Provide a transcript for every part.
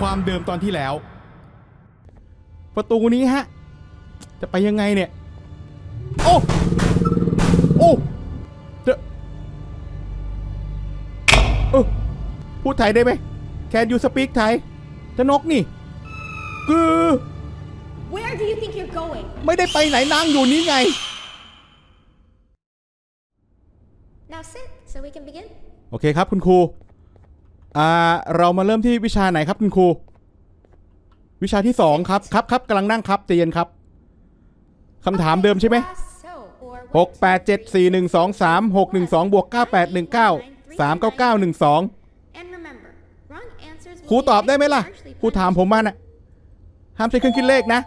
ความเดิมตอนที่แล้ว ประตูนี้ฮะ จะไปยังไงเนี่ย โอ้ โอ้เดอะเออพูดไทยได้ไหม Can you speak ไทยจะนกนี่ คือ Where do you think you're going? ไม่ได้ไปไหนนางอยู่นี่ไง Now sit so we can begin. โอเคครับคุณครู อ่าเรามาเริ่มที่วิชาไหนครับคุณครู วิชาที่สองครับครับครับกำลังนั่งครับใจเย็นครับคำถามเดิมใช่ไหม So, or หกแปดเจ็ดสี่หนึ่งสองสามหกหนึ่งสองบวกเก้าแปดหนึ่งเก้าสามเก้าเก้าหนึ่งสอง And remember, wrong answers ครู will be ตอบได้ไหมล่ะ harshly ครูถามผมมาน่ะห้ามใช้เครื่องคิดเลขนะ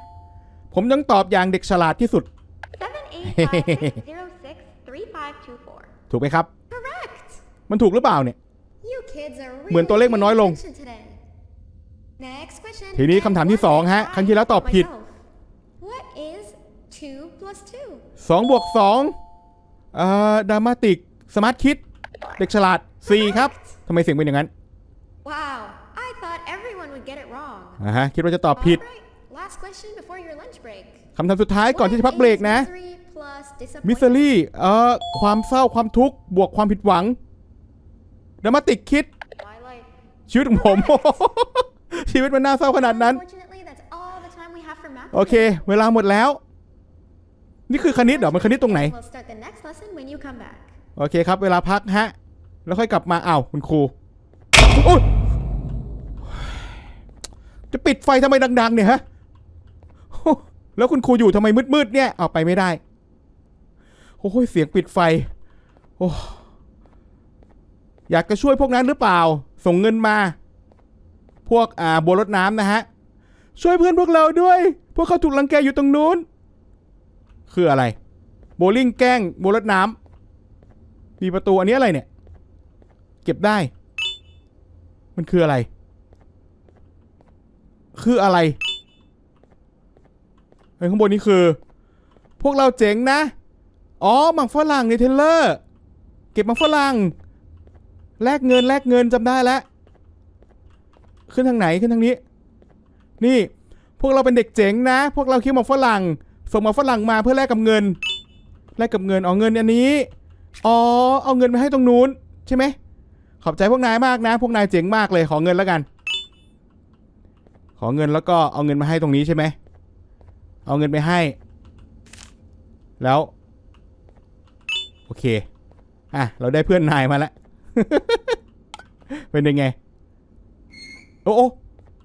ผมต้องตอบอย่างเด็กฉลาดที่สุด punished. Seven eight five six zero six three five two four. ถูกไหมครับ Correct. มันถูกหรือเปล่าเนี่ย You kids are เหมือนตัวเลขมันน้อยลง really paying attention today. Next question. ทีนี้คำถามที่สองฮะ ครั้งที่แล้วตอบผิด What is two plus two? สองบวกสองเอ่อดรามาติก สมาร์ทคิด เด็กฉลาดสี่ครับทำไมเสียงเป็นอย่างนั้น Wow, I thought everyone would get it wrong. อ่าฮะ คิดว่าจะตอบผิด Alright, last question before your lunch break. คำถามสุดท้ายก่อนที่จะพักเบรกนะ What is misery plus มิสซิ disappointment? ลี่เอ่อความเศร้าความทุกข์บวกความผิดหวัง ดรามาติกคิด My life. ชีวิตของผม ชีวิตมันน่าเศร้าขนาดนั้น Unfortunately, that's all the time we have for math. โอเค เวลาหมดแล้ว นี่คือคณิตเหรอ มันคณิตตรงไหน We'll start the next lesson when you come back. โอเคครับ เวลาพักฮะ แล้วค่อยกลับมาอ้าวคุณครูโอ๊ยจะปิดไฟทำไมดัง ๆ เนี่ยฮะ แล้วคุณครูอยู่ทำไมมืดๆเนี่ย เอาไปไม่ได้ โอ้ยเสียงปิดไฟ โอ้ อยากจะช่วยพวกนั้นหรือเปล่า ส่งเงินมา พวกอ่าบัวรถน้ำนะฮะ ช่วยเพื่อนพวกเราด้วย พวกเขาถูกรังแกอยู่ตรงนู้น คืออะไร โบลิ่งแกล้งบัวรถน้ำมีประตูอันนี้อะไรเนี่ย เก็บได้ มันคืออะไร คืออะไรไอ้ข้างบนนี้คือ พวกเราเจ๋งนะ อ๋อมักฝรั่งในเทเลอร์ เก็บมักฝรั่ง แลกเงินแลกเงินจำได้แล้ว ขึ้นทางไหนขึ้นทางนี้ นี่พวกเราเป็นเด็กเจ๋งนะ พวกเราคิดมักฝรั่ง ส่งมักฝรั่งมาเพื่อแลกกับเงิน แลกกับเงินเอาเงินอันนี้ อ๋อ เอาเงินมาให้ตรงนู้นใช่ไหม ขอบใจพวกนายมากนะ พวกนายเจ๋งมากเลย ขอเงินแล้วกัน ขอเงินแล้วก็เอาเงินมาให้ตรงนี้ใช่ไหม เอาเงินไปให้ แล้ว โอเค อะ เราได้เพื่อนนายมาแล้ว เป็นยังไง โอ้โอ้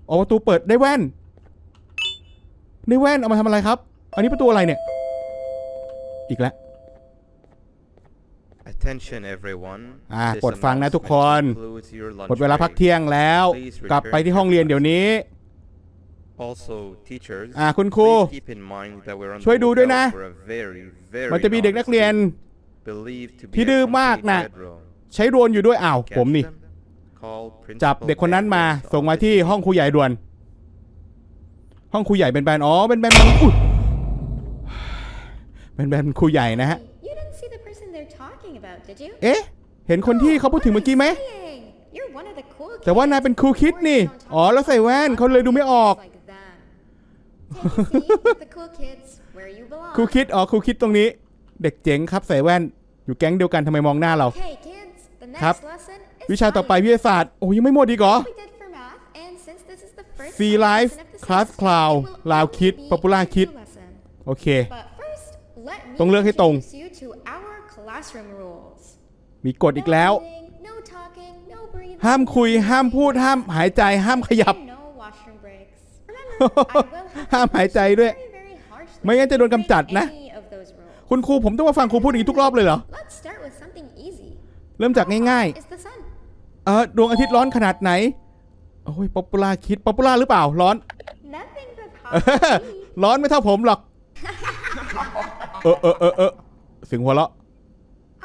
อ๋อประตูเปิดได้แว่น ได้แว่นเอามาทำอะไรครับ อันนี้ประตูอะไรเนี่ย อีกแล้ว Attention everyone. อ่า This กดฟังนะทุกคน announcement concludes your lunch หมดเวลาพัก break. เที่ยงแล้ว กลับไปที่ห้องเรียนเดี๋ยวนี้ Also, teachers, อ่าคุณครู please keep in mind that we're on ช่วย the ดูด้วยนะ lookout for a very, very มันจะมีเด็กนักเรียน naughty believed to be ที่ a ดื้อมาก complete น่ะ red row. ใช้โดรนอยู่ด้วยอ้าว Catch ผมนี่ them, call จับ Principal เด็กคนนั้นมา Benjamin's ส่งมาที่ office ห้องครูใหญ่ด่วน ห้องครูใหญ่เป็นแบนอ๋อเป็นแบนอุ๊ยเป็นแบนครูใหญ่นะฮะ You didn't see the person they're talking about, did you? เอ๊ะ เห็นคนที่เขาพูดถึงเมื่อกี้ไหม Saying, You're one of the cool แต่ว่านายเป็นครูคิดนี่ อ๋อ แล้วใส่แว่นเขาเลยดูไม่ออก Like them. Take a seat with the cool kids where you belong. ครูคิด อ๋อครูคิดตรงนี้ เด็กเจ๋งครับใส่แว่น อยู่แก๊งเดียวกันทำไมมองหน้าเรา ครับ lesson is วิชาต่อไปวิทยาศาสตร์ โอ้ยังไม่หมดอีกเหรอ we did for math, and since this is the first Sea lesson Life, of the Class semester, Cloud, it will Lao only Kid, be Popular a new Kid lesson. โอเค But first, let me ต้องเลือกให้ตรง introduce you to our classroom rules. มีกฎอีกแล้ว No eating, no talking, no breathing, ห้ามคุย no ห้ามพูด ห้ามหายใจ ห้ามขยับ and no washroom breaks. Remember, I will have ห้าม to หายใจ punish you ด้วย very, very harshly ไม่งั้นจะโดน if you กำจัด break นะ any of those rules. คุณครูผมต้องมาฟังครูพูดอย่างนี้ทุกรอบเลยเหรอ เริ่มจากง่าย Is the sun? ๆเออดวงอาทิตย์ร้อนขนาดไหน โอ้ยป๊อปปูล่าคิดป๊อปปูล่าหรือเปล่า ร้อน Nothing but เอ hot อ tea. ร้อนไม่เท่าผมหรอก เออเออเออเออเสียงหัวเราะ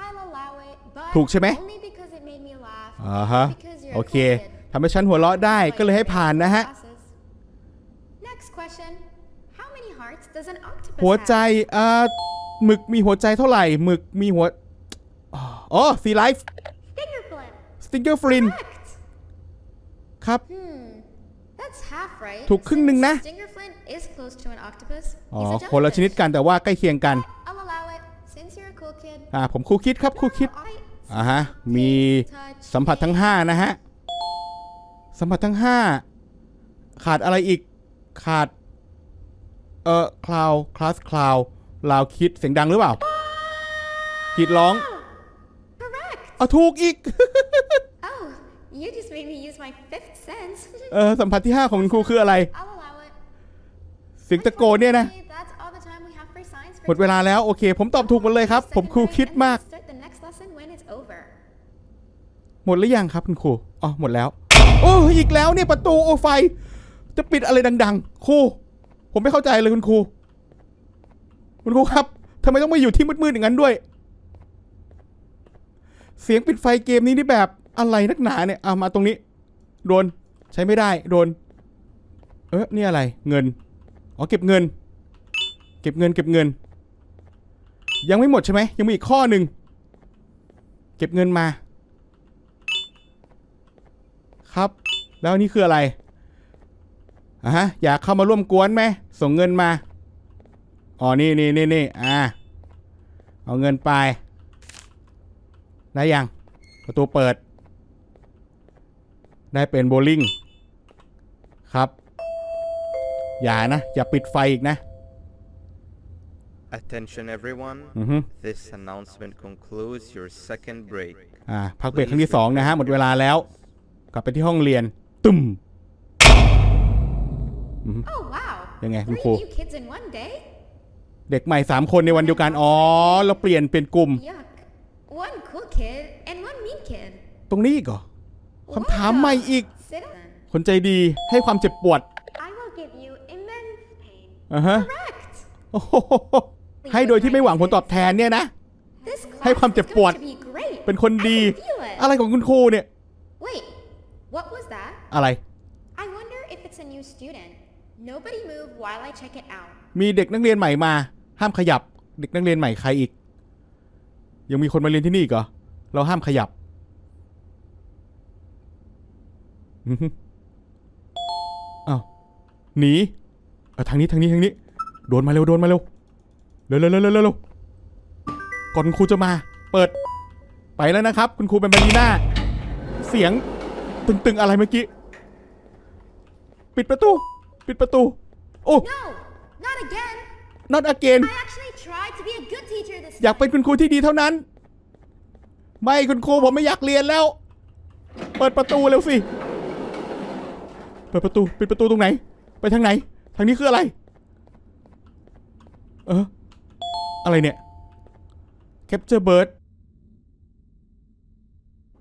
I'll allow it, but ถูกใช่ไหม only because it made me laugh. อ่าฮะ because you're โอเค a cool kid. ทำให้ฉันหัวเราะได้ก็เลยให้ผ่านนะฮะ Glasses. Next question. How many hearts does an octopus หัวใจ have? เอ่อหมึกมีหัวใจเท่าไหร่หมึกมีหัว อ๋อซีไลฟ์ Finger flip. สติงเกอร์ฟลิน Correct. ครับ Hmm. That's That's half right. ถูกครึ่งหนึ่งนะ since Stingerflint is close to an octopus. อ๋อ He's a คนละชนิด jellyfish. กันแต่ว่าใกล้เคียงกัน I'll allow it, since you're a cool kid. อ่า ผมครูคิดครับครูคิด I อ่าฮะ มีสัมผัสทั้ง 5 นะฮะ สัมผัสทั้ง 5 ขาดอะไรอีก ขาด เอ่อ คลาว คลาส คลาวลาวคิด เสียงดังหรือเปล่ากรีดร้อง correct. เอาถูกอีก Oh, you just made me use my fifth sense. เออสัมผัสที่ 5 ของคุณครูคืออะไร I'll allow it. เสียงตะโกนเนี่ยนะ Unfortunately, That's all the time we have for science for หมดเวลาแล้วโอเค ผมตอบถูกหมดเลยครับ ผมครูคิดมาก Start the next lesson when it's over. หมดหรือยังครับคุณครูอ๋อหมดแล้ว โอ้อีกแล้วเนี่ยประตูโอไฟ จะปิดอะไรดัง ๆ ครู ผมไม่เข้าใจเลยคุณครู คุณครูครับทำไมต้องมาอยู่ที่มืดๆอย่างนั้นด้วย เสียงปิดไฟเกมนี้นี่แบบอะไรนักหนาเนี่ยเอามาตรงนี้ โดนใช้ไม่ได้โดน เอ๊ะนี่อะไรเงินอ๋อเก็บเงิน เก็บเงิน เก็บเงิน ยังไม่หมดใช่ไหมยังมีอีกข้อหนึ่งเก็บเงินมา ครับ แล้วนี่คืออะไรอะฮะอยากเข้ามาร่วมกวนไหมส่งเงินมาอ๋อนี่นี่นี่นี่อ่าเอาเงินไป ได้ยัง ประตูเปิด ได้เป็นโบลิ่งครับ อย่านะ อย่าปิดไฟอีกนะ Attention everyone. อือฮึ This announcement concludes your second break. อ่าพักเบรกครั้งที่สองนะฮะ หมดเวลาแล้ว กลับไปที่ห้องเรียนตุ่ม Oh wow. ยังไงคุณ Three ครู new kids in one day? เด็กใหม่สามคนในวันเดียวกัน อ๋อ เราเปลี่ยนเป็นกลุ่ม Yuck. One cool kid and one mean kid. ตรงนี้อีกเหรอ What คำถามใหม่ the- อีก Sit then. คนใจดีให้ความเจ็บปวด I will give you immense pain. อ่าฮะ Correct. โอ้โหให้โดยที่ไม่หวังผลตอบแทนเนี่ยนะ This ให้ class ความ is เจ็บปวด going to be great. เป็นคน I ดี can feel it. อะไรของคุณครูเนี่ย Wait, what was that? อะไร I wonder if it's a new student. Nobody move while I check it out. มีเด็กนักเรียนใหม่มา ห้ามขยับ เด็กนักเรียนใหม่ใครอีก ยังมีคนมาเรียนที่นี่อีกเหรอ เราห้ามขยับอือฮึอ้าวหนีเอาทางนี้ทางนี้ทางนี้ โดนมาเร็วโดนมาเร็ว เร็วเร็วเร็วเร็วเร็วก่อนคุณครูจะมา เปิด ไปแล้วนะครับ คุณครูเป็นบาลีน่า เสียง ตึงๆอะไรเมื่อกี้ ปิดประตู ปิดประตู โอ้ No, not again. not again I actually tried to be a good teacher this อยากเป็นคุณครูที่ดีเท่านั้น ไม่คุณครูผมไม่อยากเรียนแล้ว เปิดประตูเร็วสิ เปิดประตูปิดประตูตรงไหน ไปทางไหน ทางนี้คืออะไร เอออะไรเนี่ย capture bird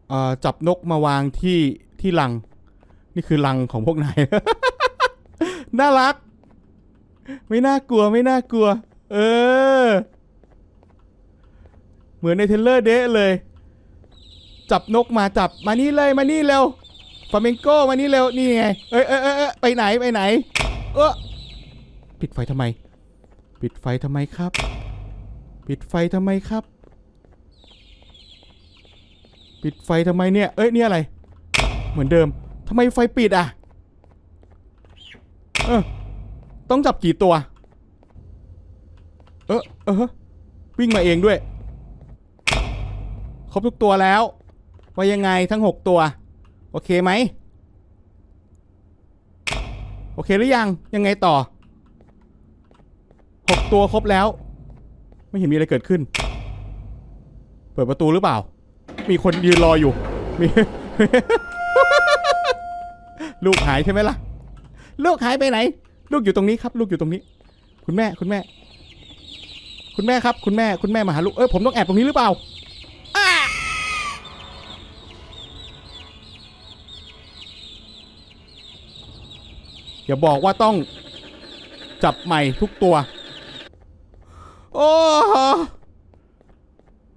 เอ่อจับนกมาวางที่ที่ลัง นี่คือลังของพวกนาย น่ารัก ไม่น่ากลัวไม่น่ากลัว เออ เหมือนในเทเลอร์เดะเลย จับนกมาจับมานี่เลยมานี่เร็วฟาเมงโก้มานี่เร็วนี่ไงเอ้ยเอ้ยเอ้ยเอ้ยไปไหนไปไหน เออปิดไฟทำไม ปิดไฟทำไมครับ ปิดไฟทำไมครับ ปิดไฟทำไมเนี่ย เอ้ยนี่อะไร เหมือนเดิมทำไมไฟปิดอะเออต้องจับกี่ตัว เออเออวิ่งมาเองด้วย ครบทุกตัวแล้ว ว่ายังไงทั้งหกตัว โอเคไหม โอเคหรือยัง ยังไงต่อหกตัวครบแล้ว ไม่เห็นมีอะไรเกิดขึ้น เปิดประตูหรือเปล่า มีคนยืนรออยู่ มี ลูกหายใช่ไหมล่ะ ลูกหายไปไหน ลูกอยู่ตรงนี้ครับ ลูกอยู่ตรงนี้ คุณแม่ คุณแม่ คุณแม่ครับ คุณแม่ คุณแม่มาหาลูก เอ้ย ผมต้องแอบตรงนี้หรือเปล่า อย่าบอกว่าต้องจับใหม่ทุกตัว โอ้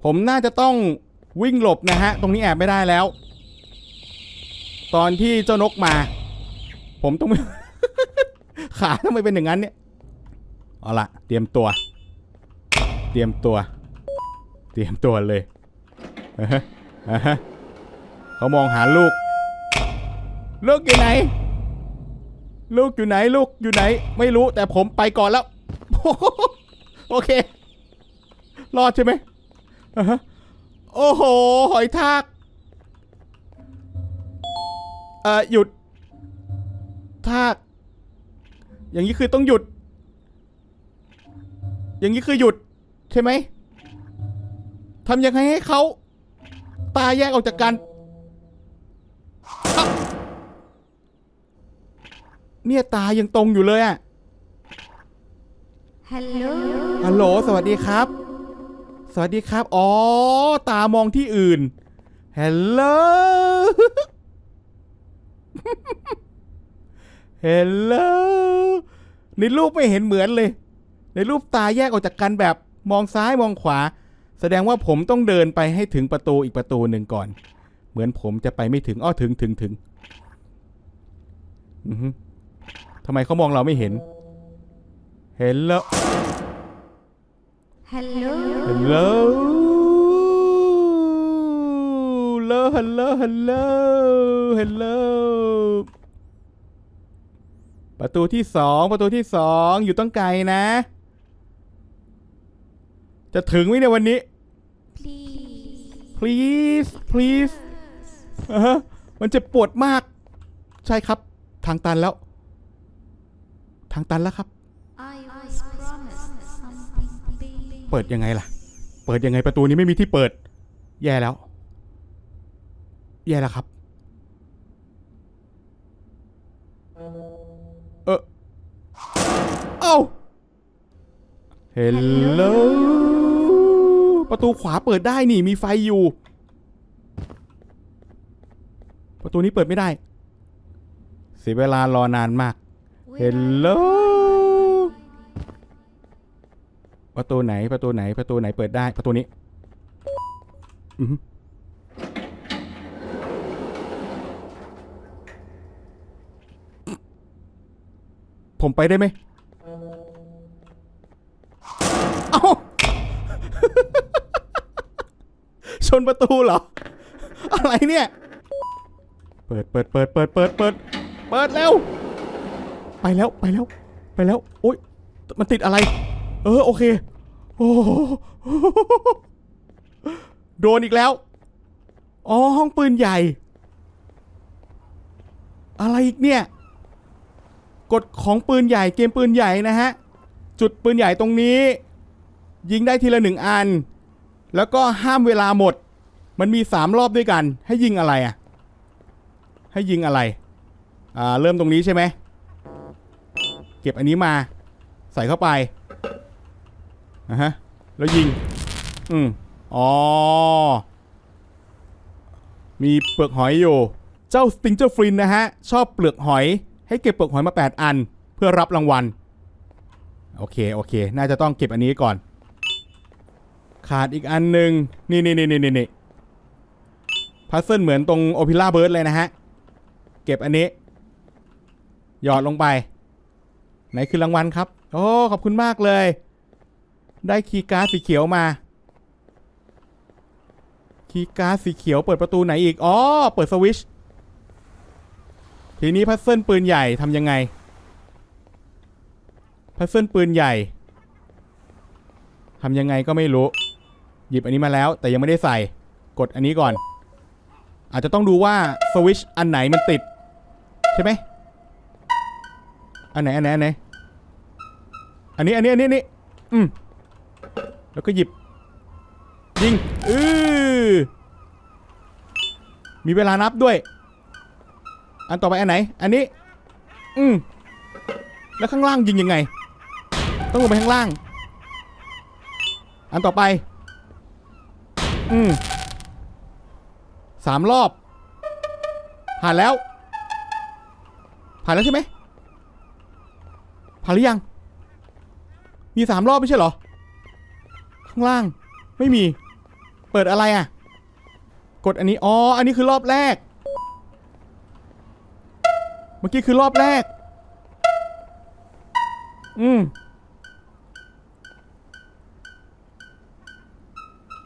ผมน่าจะต้องวิ่งหลบนะฮะ ตรงนี้แอบไม่ได้แล้ว ตอนที่เจ้านกมา ผมต้อง ขาทำไมเป็นอย่างนั้นเนี่ย เอาละเตรียมตัว เตรียมตัว เตรียมตัวเลยเขามองหาลูก ลูกอยู่ไหน ลูกอยู่ไหนลูกอยู่ไหน ไม่รู้แต่ผมไปก่อนแล้ว โอเค รอดใช่ไหมโอ้โห หอยทากเอ่อหยุด ทาก อย่างนี้คือต้องหยุด อย่างนี้คือหยุด ใช่ไหมทำยังไงให้เขาตาแยกออกจากกัน เนี่ยตายังตรงอยู่เลยอะ Hello. ฮัลโหลสวัสดีครับ สวัสดีครับ อ๋อ ตามองที่อื่น ฮัลโหล ฮัลโหล ในรูปไม่เห็นเหมือนเลย ในรูปตาแยกออกจากกันแบบมองซ้ายมองขวา แสดงว่าผมต้องเดินไปให้ถึงประตูอีกประตูหนึ่งก่อน เหมือนผมจะไปไม่ถึงอ้อถึงถึงถึงอือฮึ ทำไมเขามองเราไม่เห็น เห็นแล้ว Hello. Hello Hello Hello Hello Hello ประตูที่สองประตูที่สองอยู่ต้องไกลนะ จะถึงไหมในยวันนี้ Please. please please อ่าฮะมันจะปวดมาก ใช่ครับ ทางตันแล้ว ทางตันแล้วครับ เปิดยังไงล่ะ เปิดยังไงประตูนี้ไม่มีที่เปิด แย่แล้ว แย่แล้วครับ เออเอ้าเฮลโลประตูขวาเปิดได้นี่มีไฟอยู่ ประตูนี้เปิดไม่ได้ เสียเวลารอนานมาก ฮลโลประตูไหนประตูไหนประตูไหนเปิดได้ประตูนี้ผมไปได้ไหมเอ้าชนประตูเหรอ อะไรเนี่ย เปิดเปิดเปิดเปิดเปิดเปิดเปิดแล้ว ไปแล้วไปแล้ว ไปแล้วโอ๊ยมันติดอะไร เออโอเคโอ้โหโดนอีกแล้ว อ๋อห้องปืนใหญ่ อะไรอีกเนี่ยกฎของปืนใหญ่เกมปืนใหญ่นะฮะ จุดปืนใหญ่ตรงนี้ ยิงได้ทีละหนึ่งอัน แล้วก็ห้ามเวลาหมด มันมีสามรอบด้วยกัน ให้ยิงอะไรอะ ให้ยิงอะไร อ่า เริ่มตรงนี้ใช่ไหม เก็บอันนี้มา ใส่เข้าไปอะฮะแล้วยิง อืมอ๋อ มีเปลือกหอยอยู่ เจ้าสติงเจอร์ฟรินนะฮะ ชอบเปลือกหอย ให้เก็บเปลือกหอยมา 8 อัน เพื่อรับรางวัล โอเค โอเค น่าจะต้องเก็บอันนี้ก่อน ขาดอีกอันหนึ่งนี่นี่นี่นี่นี่พัซเซิลเหมือนตรงโอพิล่าเบิร์ดเลยนะฮะ เก็บอันนี้ หยอดลงไป ไหนคือรางวัลครับ โอ้ขอบคุณมากเลย ได้คีย์การ์ดสีเขียวมา คีย์การ์ดสีเขียวเปิดประตูไหนอีก อ๋อ เปิดสวิช ทีนี้พัซเซิลปืนใหญ่ทำยังไง พัซเซิลปืนใหญ่ทำยังไงก็ไม่รู้ หยิบอันนี้มาแล้ว แต่ยังไม่ได้ใส่ กดอันนี้ก่อน อาจจะต้องดูว่าสวิชอันไหนมันติด ใช่ไหม อันไหนอันไหนอันไหนอันนี้อันนี้อันนี้นนี้อืมแล้วก็หยิบยิงอือมีเวลานับด้วย อันต่อไปอันไหน อันนี้ อืมแล้วข้างล่างยิงยังไง ต้องลงไปข้างล่าง อันต่อไป อืมสามรอบ ผ่านแล้ว ผ่านแล้วใช่ไหม ผ่านหรือยัง มีสามรอบไม่ใช่เหรอ ข้างล่าง ไม่มี เปิดอะไรอะ กดอันนี้ อ๋อ อันนี้คือรอบแรก เมื่อกี้คือรอบแรก อืม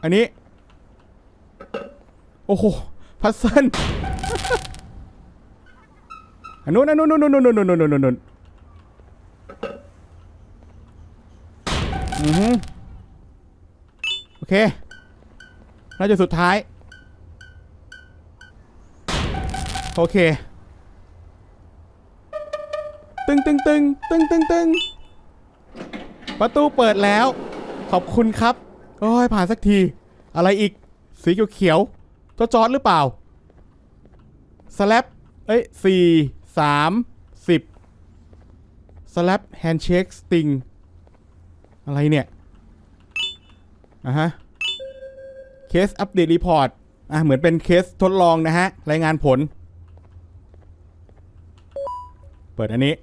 อันนี้ โอ้โห พัซเซิลอันนู้นอันนู้นนู้นนู้นนู้นนู้นนู้นนู้นนู้น อือฮึโอเคน่าจะสุดท้าย โอเค ตึงตึงตึงตึงตึงตึงประตูเปิดแล้ว ขอบคุณครับ โอ้ยผ่านสักที อะไรอีก สีเขียวๆเจ้าจอร์ดหรือเปล่า สแลปเอ้ยสี่สามสิบสแลปแฮนด์เชคสติง อะไรเนี่ยอะฮะเคสอัปเดตรีพอร์ตอะเหมือนเป็นเคสทดลองนะฮะ รายงานผล เปิดอันนี้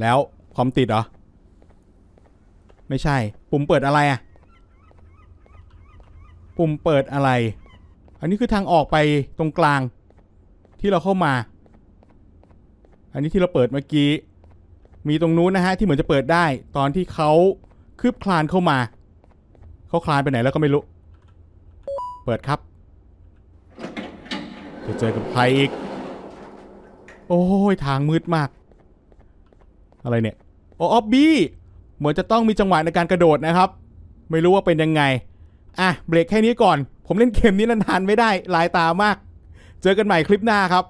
แล้วคอมติดเหรอ ไม่ใช่ ปุ่มเปิดอะไรอะ ปุ่มเปิดอะไร อันนี้คือทางออกไปตรงกลาง ที่เราเข้ามา อันนี้ที่เราเปิดเมื่อกี้ มีตรงนู้นนะฮะที่เหมือนจะเปิดได้ ตอนที่เขาคืบคลานเข้ามา เขาคลานไปไหนแล้วก็ไม่รู้ เปิดครับ จะเจอกับใครอีก โอ้ยทางมืดมาก อะไรเนี่ย โอ้ออบบี้เหมือนจะต้องมีจังหวะในการกระโดดนะครับ ไม่รู้ว่าเป็นยังไง อะ เบรกแค่นี้ก่อน ผมเล่นเกมนี้นานๆไม่ได้ ลายตามาก เจอกันใหม่คลิปหน้าครับ